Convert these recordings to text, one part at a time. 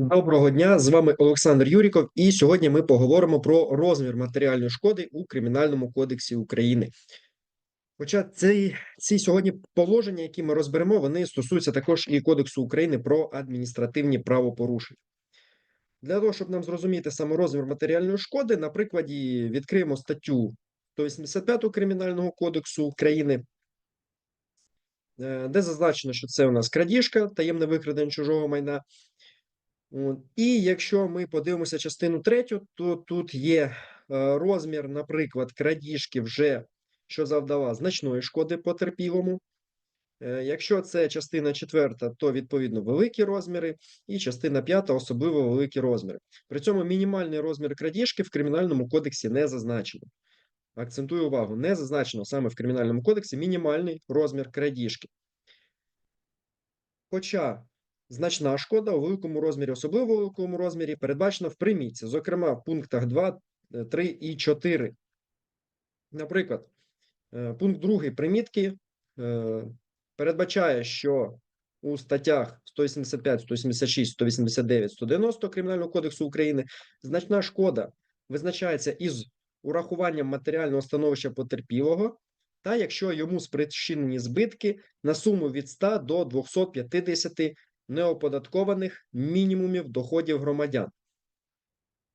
Доброго дня, з вами Олександр Юріков, і сьогодні ми поговоримо про розмір матеріальної шкоди у Кримінальному кодексі України. Хоча ці, ці сьогодні положення, які ми розберемо, вони стосуються також і Кодексу України про адміністративні правопорушення. Для того, щоб нам зрозуміти саме розмір матеріальної шкоди, на прикладі відкриємо статтю 185 Кримінального кодексу України, е, де зазначено, що це у нас крадіжка, таємне викрадення чужого майна. І якщо ми подивимося частину третю, то тут є е, розмір, наприклад, крадіжки вже, що завдала значної шкоди потерпілому. Е, Якщо це частина четверта, то відповідно великі розміри, і частина п'ята особливо великі розміри. При цьому мінімальний розмір крадіжки в Кримінальному кодексі не зазначено. Акцентую увагу, не зазначено саме в Кримінальному кодексі мінімальний розмір крадіжки. Хоча значна шкода у великому розмірі, особливо у великому розмірі, передбачена в примітці, зокрема в пунктах 2, 3 і 4. Наприклад, е, пункт 2 примітки е, передбачає, що у статтях 185, 176, 189, 190 Кримінального кодексу України значна шкода визначається із урахуванням матеріального становища потерпілого, та якщо йому спричинені збитки на суму від 100 до 250 неоподаткованих мінімумів доходів громадян.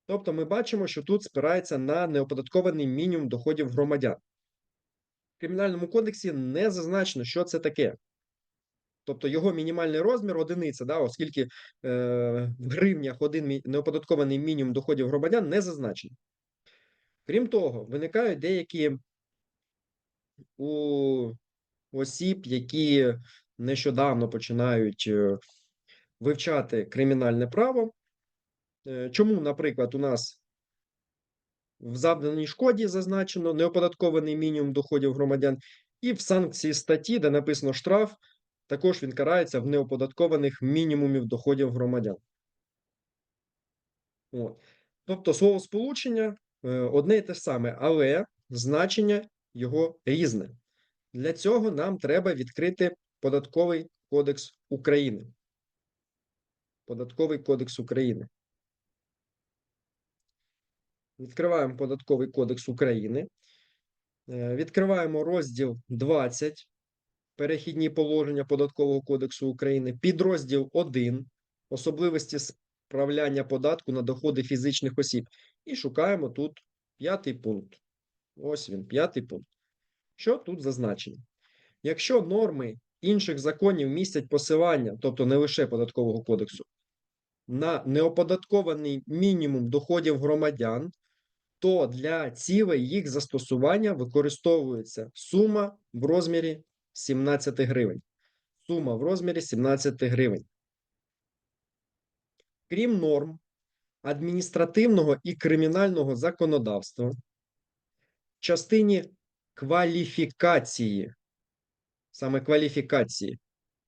Тобто ми бачимо, що тут спирається на неоподаткований мінімум доходів громадян. В Кримінальному кодексі не зазначено, що це таке. Тобто його мінімальний розмір одиниця, да, оскільки е, в гривнях один неоподаткований мінімум доходів громадян не зазначений. Крім того, виникають деякі у осіб, які нещодавно починають е, вивчати кримінальне право. Е, Чому, наприклад, у нас в завданій шкоді зазначено неоподаткований мінімум доходів громадян, і в санкції статті, де написано штраф, також він карається в неоподаткованих мінімумів доходів громадян. От. Тобто слово сполучення е, одне і те саме, але значення його різне. Для цього нам треба відкрити Податковий кодекс України. Податковий кодекс України. Відкриваємо Податковий кодекс України. Е, Відкриваємо розділ 20 Перехідні положення Податкового кодексу України, підрозділ 1 Особливості справляння податку на доходи фізичних осіб. І шукаємо тут п'ятий пункт. Ось він, п'ятий пункт. Що тут зазначено? Якщо норми інших законів містять посилання, тобто не лише Податкового кодексу, на неоподаткований мінімум доходів громадян, то для цілей їх застосування використовується сума в розмірі 17 гривень. Сума в розмірі 17 гривень. Крім норм адміністративного і кримінального законодавства, в частині кваліфікації, саме кваліфікації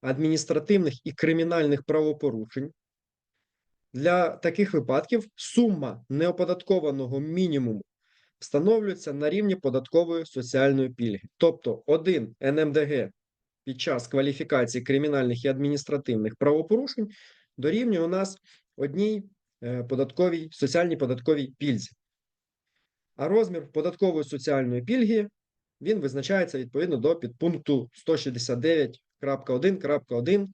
адміністративних і кримінальних правопорушень, для таких випадків сума неоподаткованого мінімуму встановлюється на рівні податкової соціальної пільги. Тобто, один НМДГ під час кваліфікації кримінальних і адміністративних правопорушень дорівнює у нас одній е, податковій соціальній податковій пільзі. А розмір податкової соціальної пільги він визначається відповідно до підпункту 169.1.1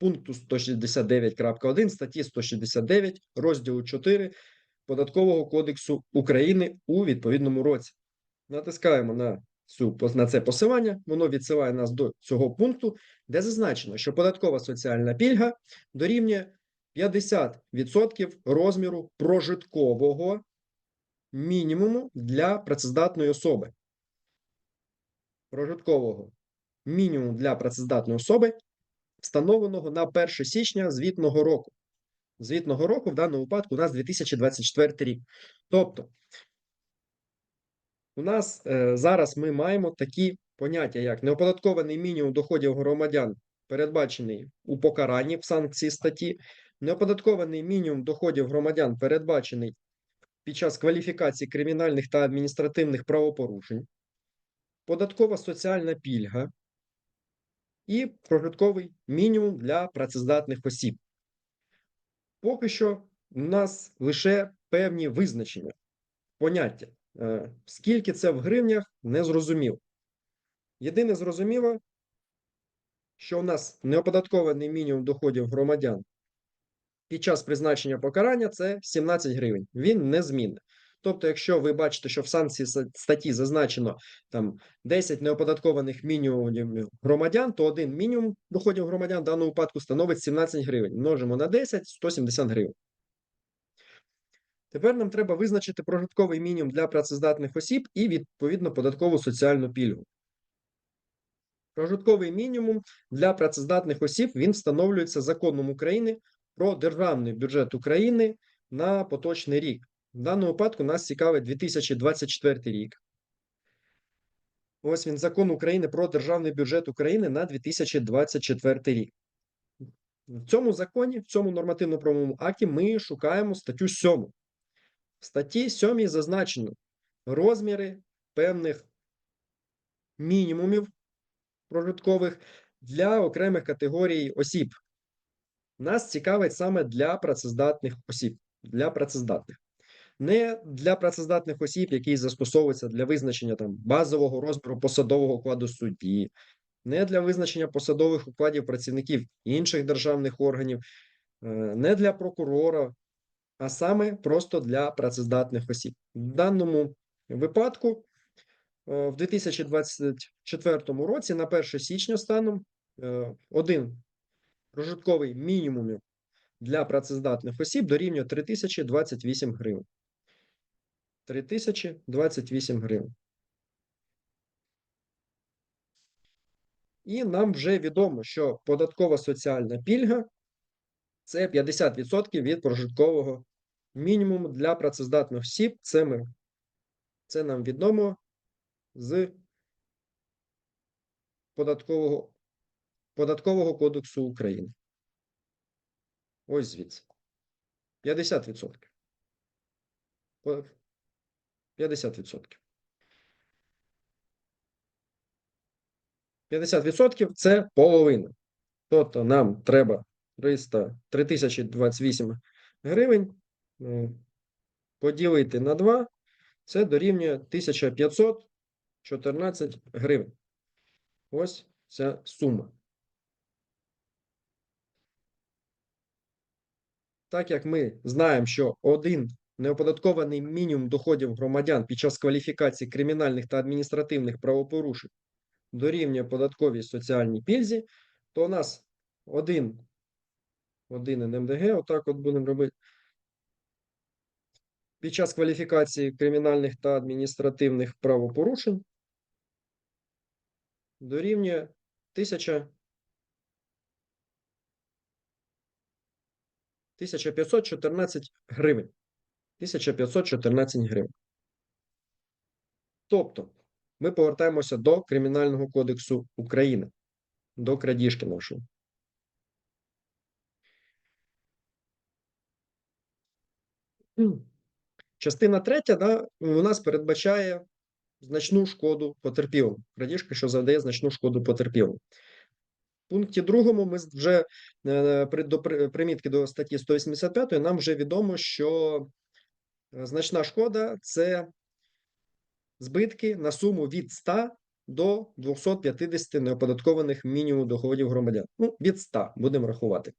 пункту 169.1 статті 169 розділу 4 Податкового кодексу України у відповідному році. Натискаємо на, цю, на це посилання, воно відсилає нас до цього пункту, де зазначено, що податкова соціальна пільга дорівнює 50% розміру прожиткового мінімуму для працездатної особи. Прожиткового мінімуму для працездатної особи, встановленого на 1 січня звітного року. Звітного року в даному випадку у нас 2024 рік. Тобто, у нас е, зараз ми маємо такі поняття, як неоподаткований мінімум доходів громадян, передбачений у покаранні в санкції статті, неоподаткований мінімум доходів громадян, передбачений під час кваліфікації кримінальних та адміністративних правопорушень, податкова соціальна пільга і прожитковий мінімум для працездатних осіб. Поки що у нас лише певні визначення, поняття. Е, Скільки це в гривнях, не зрозуміло. Єдине зрозуміло, що у нас неоподаткований мінімум доходів громадян під час призначення покарання це 17 гривень. Він незмінний. Тобто, якщо ви бачите, що в санкції статті зазначено там 10 неоподаткованих мінімумів громадян, то один мінімум доходів громадян в даному випадку становить 17 гривень. Множимо на 10 170 гривень. Тепер нам треба визначити прожитковий мінімум для працездатних осіб і відповідно податкову соціальну пільгу. Прожитковий мінімум для працездатних осіб він встановлюється законом України про державний бюджет України на поточний рік. В даному випадку нас цікавить 2024 рік. Ось він закон України про державний бюджет України на 2024 рік. В цьому законі, в цьому нормативно-правовому акті ми шукаємо статтю 7. В статті 7 зазначено розміри певних мінімумів прожиткових для окремих категорій осіб. Нас цікавить саме для працездатних осіб. Для працездатних. Не для працездатних осіб, які застосовуються для визначення там базового розміру посадового окладу судді, не для визначення посадових укладів працівників інших державних органів, е, не для прокурора, а саме просто для працездатних осіб. В даному випадку е, в 2024 році на 1 січня станом е, один прожитковий мінімум для працездатних осіб дорівнює 3028 гривень. 3028 гривень. І нам вже відомо, що податкова соціальна пільга це 50% від прожиткового мінімуму для працездатних осіб. Це ми. Це нам відомо з податкового, податкового кодексу України. Ось звідси. 50%. По- 50%. 50% це половина. Тобто нам треба 300, 3028 гривень е, поділити на 2, це дорівнює 1514 гривень. Ось ця сума. Так як ми знаємо, що один неоподаткований мінімум доходів громадян під час кваліфікації кримінальних та адміністративних правопорушень дорівнює податковій соціальній пільзі, то у нас один, один НМДГ, отак от будемо робити. Під час кваліфікації кримінальних та адміністративних правопорушень дорівнює 1000 1514 гривень. 1514 гривень. Тобто, ми повертаємося до Кримінального кодексу України, до крадіжки нашої. Частина третя, да, у нас передбачає значну шкоду потерпілому. Крадіжка, що завдає значну шкоду потерпілому. В пункті другому ми вже е, при, до примітки до статті 185 нам вже відомо, що е, значна шкода це збитки на суму від 100 до 250 неоподаткованих мінімум доходів громадян. Ну, від 100 будемо рахувати.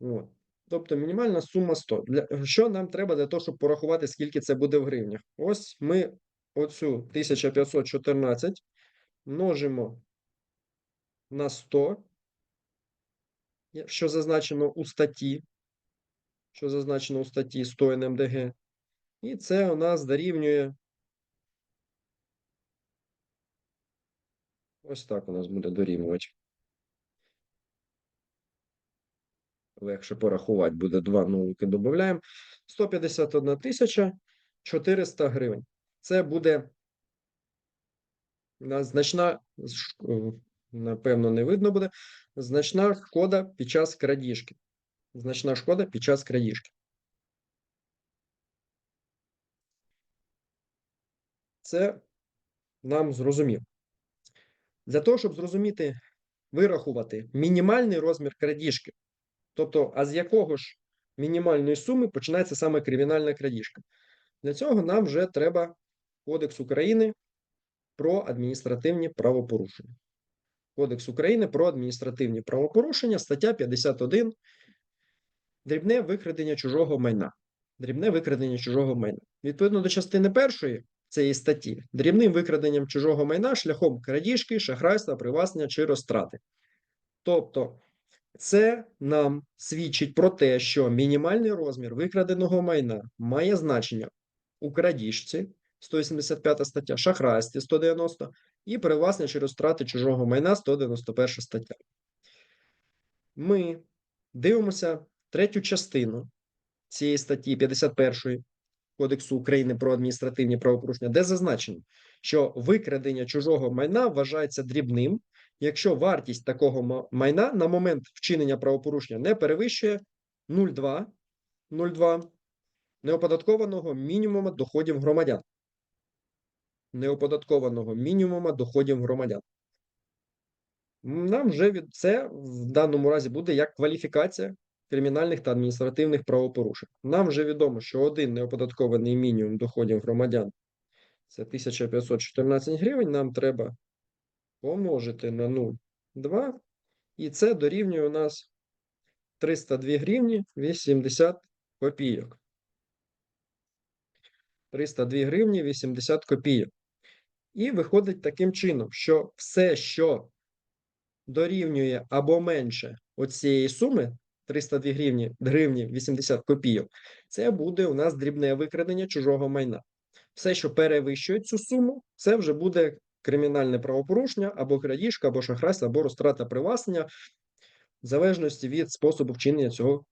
От. Тобто мінімальна сума 100. Для, що нам треба для того, щоб порахувати, скільки це буде в гривнях? Ось ми оцю 1514 множимо на 100, що зазначено у статті, що зазначено у статті 100 НМДГ. І це у нас дорівнює. Ось так у нас буде дорівнювати. Легше порахувати буде два нулики додаємо. 151 тисяча 400 гривень. Це буде значна, напевно, не видно буде. Значна шкода під час крадіжки. Значна шкода під час крадіжки. Це нам зрозуміло. Для того, щоб зрозуміти, вирахувати мінімальний розмір крадіжки, тобто, а з якого ж мінімальної суми починається саме кримінальна крадіжка. Для цього нам вже треба Кодекс України про адміністративні правопорушення. Кодекс України про адміністративні правопорушення, стаття 51. Дрібне викрадення чужого майна. Дрібне викрадення чужого майна. Відповідно до частини першої цієї статті, дрібним викраденням чужого майна шляхом крадіжки, шахрайства, привласнення чи розтрати. Тобто, це нам свідчить про те, що мінімальний розмір викраденого майна має значення у крадіжці 185 стаття, шахрайстві 190 і привласнення чи розтрати чужого майна 191 стаття. Ми дивимося третю частину цієї статті 51 Кодексу України про адміністративні правопорушення, де зазначено, що викрадення чужого майна вважається дрібним, якщо вартість такого майна на момент вчинення правопорушення не перевищує 0,2 0,2 неоподаткованого мінімуму доходів громадян. Неоподаткованого мінімуму доходів громадян. Нам вже від це в даному разі буде як кваліфікація кримінальних та адміністративних правопорушень. Нам вже відомо, що один неоподаткований мінімум доходів громадян це 1514 гривень. Нам треба помножити на 0,2, і це дорівнює у нас 302 гривні 80 копійок. 302 гривні 80 копійок. І виходить таким чином, що все, що дорівнює або менше оцієї суми 302 гривні, гривні 80 копійок, це буде у нас дрібне викрадення чужого майна. Все, що перевищує цю суму, це вже буде кримінальне правопорушення, або крадіжка, або шахрайство, або розтрата привласнення, в залежності від способу вчинення цього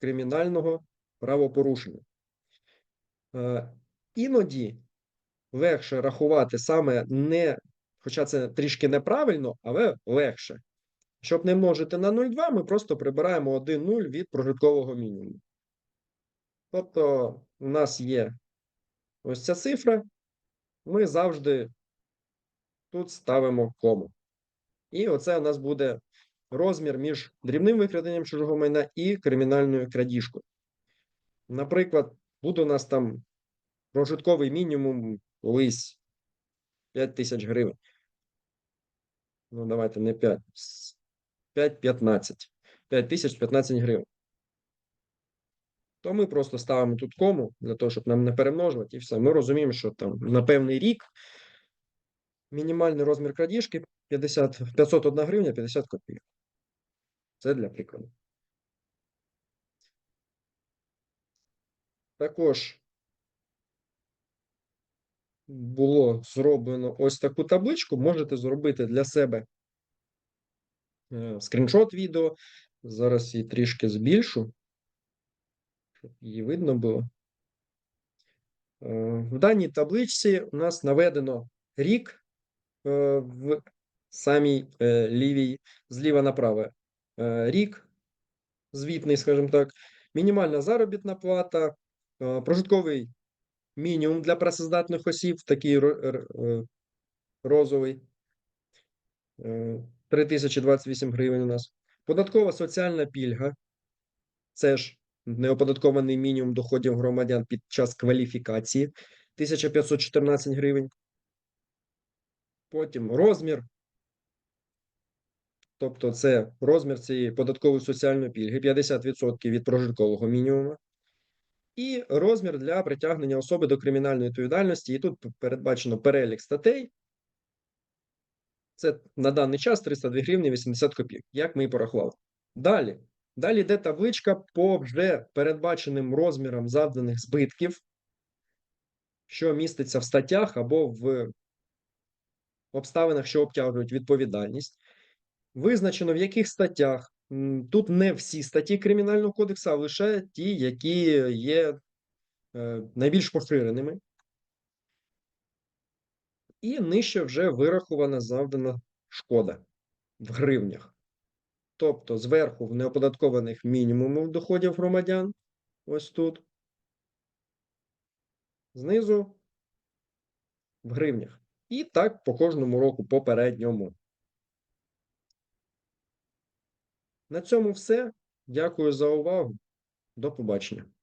кримінального правопорушення. Е, іноді легше рахувати саме не, хоча це трішки неправильно, але легше. Щоб не множити на 0,2, ми просто прибираємо 1 0 від прожиткового мінімуму. Тобто, у нас є ось ця цифра, ми завжди тут ставимо кому. І оце у нас буде розмір між дрібним викраденням чужого майна і кримінальною крадіжкою. Наприклад, буде у нас там прожитковий мінімум колись 5 тисяч гривень. Ну, давайте не 5. 5-15. 5 тисяч 15 гривень. То ми просто ставимо тут кому для того, щоб нам не перемножувати, і все. Ми розуміємо, що там на певний рік мінімальний розмір крадіжки 50, 501 гривня 50 копійок. Це для прикладу. Також було зроблено ось таку табличку. Можете зробити для себе скріншот відео. Зараз її трішки збільшу, щоб її видно було. Е, в даній табличці у нас наведено рік е, в самій лівій, зліва направо. Рік, звітний, скажімо так, мінімальна заробітна плата, прожитковий мінімум для працездатних осіб, такий е, розовий. 3028 е, гривень у нас. Податкова соціальна пільга. Це ж неоподаткований мінімум доходів громадян під час кваліфікації 1514 гривень. Потім розмір. Тобто, це розмір цієї податкової соціальної пільги 50% від прожиткового мінімуму і розмір для притягнення особи до кримінальної відповідальності. І тут передбачено перелік статей. Це на даний час 302 гривні 80 копійок, як ми і порахували. Далі. Далі йде табличка по вже передбаченим розмірам завданих збитків, що міститься в статтях або в обставинах, що обтяжують відповідальність. Визначено, в яких статтях Тут не всі статті Кримінального кодексу, а лише ті, які є е, найбільш поширеними. І нижче вже вирахована завдана шкода в гривнях. Тобто, зверху в неоподаткованих мінімумів доходів громадян. Ось тут. Знизу в гривнях. І так по кожному року попередньому. На цьому все. Дякую за увагу. До побачення.